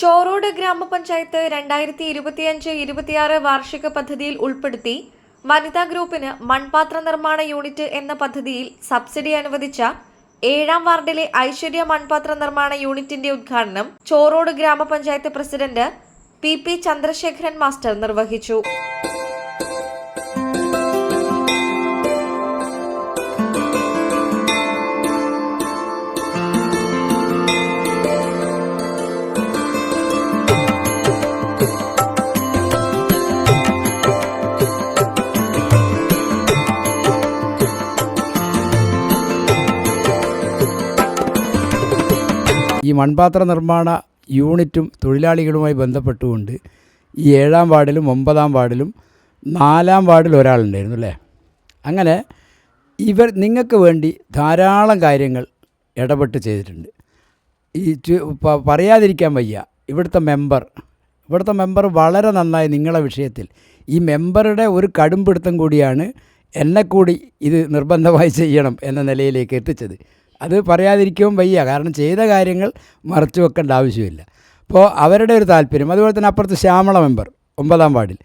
ചോറോട് ഗ്രാമപഞ്ചായത്ത് രണ്ടായിരത്തി ഇരുപത്തിയഞ്ച് ഇരുപത്തിയാറ് വാർഷിക പദ്ധതിയിൽ ഉൾപ്പെടുത്തി വനിതാ ഗ്രൂപ്പിന് മൺപാത്ര നിർമ്മാണ യൂണിറ്റ് എന്ന പദ്ധതിയിൽ സബ്സിഡി അനുവദിച്ച ഏഴാം വാർഡിലെ ഐശ്വര്യ മൺപാത്ര നിർമ്മാണ യൂണിറ്റിന്റെ ഉദ്ഘാടനം ചോറോട് ഗ്രാമപഞ്ചായത്ത് president P P Chandrasekharan master നിർവഹിച്ചു. ഈ മൺപാത്ര നിർമ്മാണ യൂണിറ്റും തൊഴിലാളികളുമായി ബന്ധപ്പെട്ടുകൊണ്ട് ഈ ഏഴാം വാർഡിലും ഒമ്പതാം വാർഡിലും നാലാം വാർഡിൽ ഒരാളുണ്ടായിരുന്നു അല്ലേ? അങ്ങനെ ഇവർ നിങ്ങൾക്ക് വേണ്ടി ധാരാളം കാര്യങ്ങൾ ഇടപെട്ട് ചെയ്തിട്ടുണ്ട്. ഈ പറയാതിരിക്കാൻ വയ്യ. ഇവിടുത്തെ മെമ്പർ ഇവിടുത്തെ മെമ്പർ വളരെ നന്നായി നിങ്ങളെ വിഷയത്തിൽ. ഈ മെമ്പറുടെ ഒരു കടുംപിടുത്തം കൂടിയാണ് എന്നെ കൂടി ഇത് നിർബന്ധമായി ചെയ്യണം എന്ന നിലയിലേക്ക് എത്തിച്ചത്. അത് പറയാതിരിക്കുകയും വയ്യ. കാരണം ചെയ്ത കാര്യങ്ങൾ മറച്ചു വെക്കേണ്ട ആവശ്യമില്ല. അപ്പോൾ അവരുടെ ഒരു താല്പര്യം. അതുപോലെ തന്നെ അപ്പുറത്ത് ശ്യാമള മെമ്പർ ഒമ്പതാം വാർഡിൽ.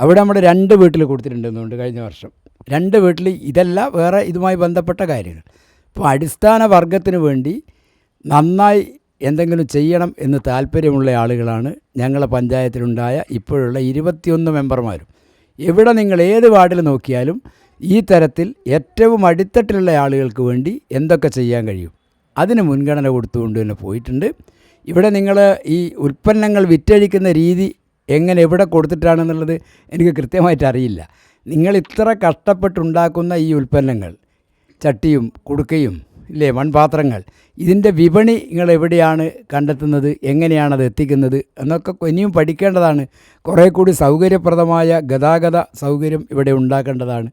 അവിടെ നമ്മുടെ രണ്ട് വീട്ടിൽ കൊടുത്തിട്ടുണ്ടെന്നുണ്ട് കഴിഞ്ഞ വർഷം. രണ്ട് വീട്ടിൽ ഇതല്ല വേറെ ഇതുമായി ബന്ധപ്പെട്ട കാര്യങ്ങൾ. അപ്പോൾ അടിസ്ഥാന വർഗത്തിന് വേണ്ടി നന്നായി എന്തെങ്കിലും ചെയ്യണം എന്ന് താല്പര്യമുള്ള ആളുകളാണ് ഞങ്ങളെ പഞ്ചായത്തിലുണ്ടായ ഇപ്പോഴുള്ള ഇരുപത്തിയൊന്ന് മെമ്പർമാരും എവിടെ നിങ്ങൾ ഏത് വാർഡിൽ നോക്കിയാലും ഈ തരത്തിൽ ഏറ്റവും അടിത്തട്ടിലുള്ള ആളുകൾക്ക് വേണ്ടി എന്തൊക്കെ ചെയ്യാൻ കഴിയും? അതിന് മുൻഗണന കൊടുത്തുകൊണ്ട് തന്നെ പോയിട്ടുണ്ട്. ഇവിടെ നിങ്ങൾ ഈ ഉൽപ്പന്നങ്ങൾ വിറ്റഴിക്കുന്ന രീതി എങ്ങനെ എവിടെ കൊടുത്തിട്ടാണെന്നുള്ളത് എനിക്ക് കൃത്യമായിട്ട് അറിയില്ല. നിങ്ങൾ ഇത്ര കഷ്ടപ്പെട്ടുണ്ടാക്കുന്ന ഈ ഉൽപ്പന്നങ്ങൾ ചട്ടിയും കുടുക്കയും ഇല്ലേ മൺപാത്രങ്ങൾ ഇതിന്റെ വിപണി നിങ്ങൾ എവിടെയാണ് കണ്ടെത്തുന്നത് എങ്ങനെയാണ് അത് എത്തിക്കുന്നത് എന്നൊക്കെ ഇനിയും പഠിക്കേണ്ടതാണ്. കുറേ കൂടി സൗകര്യപ്രദമായ ഗതാഗത സൗകര്യം ഇവിടെ ഉണ്ടാക്കേണ്ടതാണ്.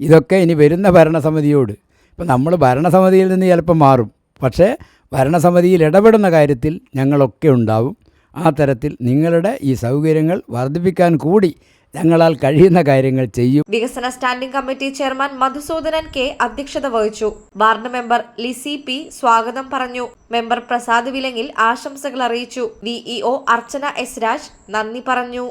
ഇതൊക്കെ ഇനി വരുന്ന ഭരണസമിതിയോട്. ഇപ്പം നമ്മൾ ഭരണസമിതിയിൽ നിന്ന് ചിലപ്പോൾ മാറും. പക്ഷേ ഭരണസമിതിയിൽ ഇടപെടുന്ന കാര്യത്തിൽ ഞങ്ങളൊക്കെ ഉണ്ടാവും. ആ തരത്തിൽ നിങ്ങളുടെ ഈ സൗകര്യങ്ങൾ വർദ്ധിപ്പിക്കാൻ കൂടി ഞങ്ങളാൽ കഴിയുന്ന കാര്യങ്ങൾ ചെയ്യും. വികസന standing committee chairman Madhusoodanan K അധ്യക്ഷത വഹിച്ചു. വാർഡ് മെമ്പർ ലിസി പി സ്വാഗതം പറഞ്ഞു. മെമ്പർ പ്രസാദ് വിലങ്ങിൽ ആശംസകൾ അറിയിച്ചു. വിഇഒ അർച്ചന എസ് രാജ് നന്ദി പറഞ്ഞു.